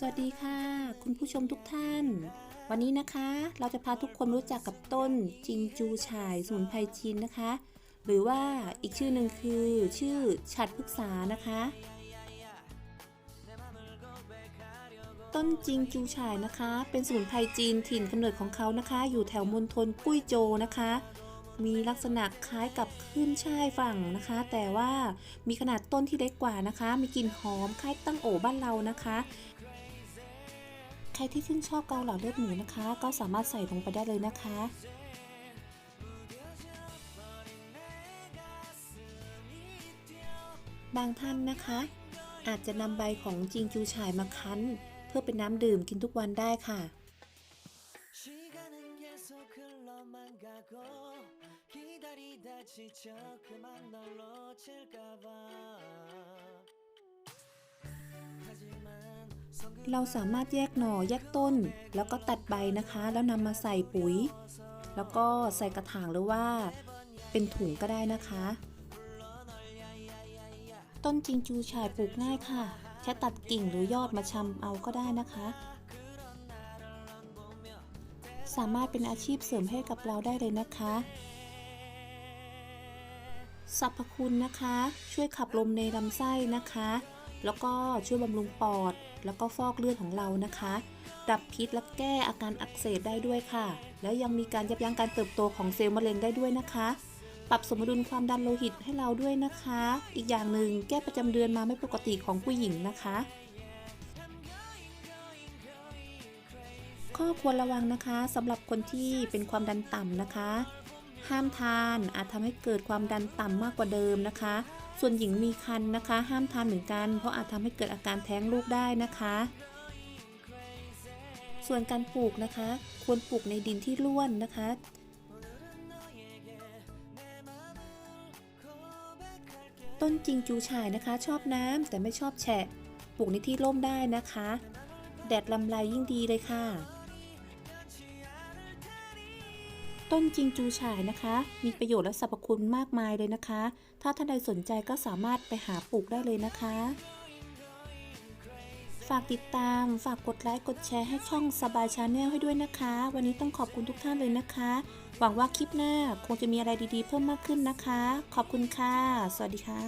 สวัสดีค่ะ คุณผู้ชมทุกท่าน วันนี้นะคะเราจะพาทุกคนรู้จักกับต้นจิงจูฉ่ายสมุนไพรจีนนะคะ หรือว่าอีกชื่อหนึ่งคือชื่อฉัดพฤกษานะคะ ต้นจิงจูฉ่ายนะคะ เป็นสมุนไพรจีนถิ่นกำเนิดของเขานะคะ อยู่แถวมณฑลกุ้ยโจวนะคะ มีลักษณะคล้ายกับขึ้นช่ายฝั่งนะคะ แต่ว่ามีขนาดต้นที่เล็กกว่านะคะ มีกลิ่นหอมคล้ายตั้งโอบ้านเรานะคะ ครที่ชื่นชอบเกาเหลาเลือดหมูนะคะ ก็สามารถใส่ลงไปได้เลยนะคะ บางท่านนะคะ อาจจะนำใบของจิงจูฉ่ายมาคั้น เพื่อเป็นน้ำดื่มกินทุกวันได้ค่ะ 시간은 계속 흘러만 가고 기다리다 지쳐 그만 널 놓칠까봐 하지만 손끝 เราสามารถแยกหน่อแยกต้น แล้วก็ตัดใบนะคะ แล้วนำมาใส่ปุ๋ย แล้วก็ใส่กระถางหรือว่า เป็นถุงก็ได้นะคะ ต้นจิงจูฉ่ายปลูกง่ายค่ะ แค่ตัดกิ่งหรือยอดมาชำเอาก็ได้นะคะ สามารถเป็นอาชีพเสริมให้กับเราได้เลยนะคะสรรพคุณนะคะ ช่วยขับลมในลำไส้นะคะ แล้วก็ช่วยบำรุงปอด แล้วก็ฟอกเลือดของเรานะคะ ดับพิษและแก้อาการอักเสบได้ด้วยค่ะ แล้วยังมีการยับยั้งการเติบโตของเซลล์มะเร็งได้ด้วยนะคะ ปรับสมดุลความดันโลหิตให้เราด้วยนะคะ อีกอย่างหนึ่งแก้ประจำเดือนมาไม่ปกติของผู้หญิงนะคะ ข้อควรระวังนะคะสำหรับคนที่เป็นความดันต่ำนะคะ ห้ามทาน อาจทำให้เกิดความดันต่ำมากกว่าเดิมนะคะ ส่วนหญิงมีครรภ์นะคะ ห้ามทานเหมือนกัน เพราะอาจทำให้เกิดอาการแท้งลูกได้นะคะ ส่วนการปลูกนะคะ ควรปลูกในดินที่ร่วนนะคะต้นจิงจูฉ่ายนะคะ ชอบน้ำแต่ไม่ชอบแฉะ ปลูกในที่ร่มได้นะคะ แดดลำไรยิ่งดีเลยค่ะ ต้นจิงจูฉายนะคะ มีประโยชน์และสรรพคุณมากมายเลยนะคะ ถ้าท่านใดสนใจก็สามารถไปหาปลูกได้เลยนะคะ ฝากติดตาม ฝากกดไลค์ กดแชร์ให้ช่องสบายชาแนลให้ด้วยนะคะ วันนี้ต้องขอบคุณทุกท่านเลยนะคะ หวังว่าคลิปหน้าคงจะมีอะไรดีๆ เพิ่มมากขึ้นนะคะ ขอบคุณค่ะ สวัสดีค่ะ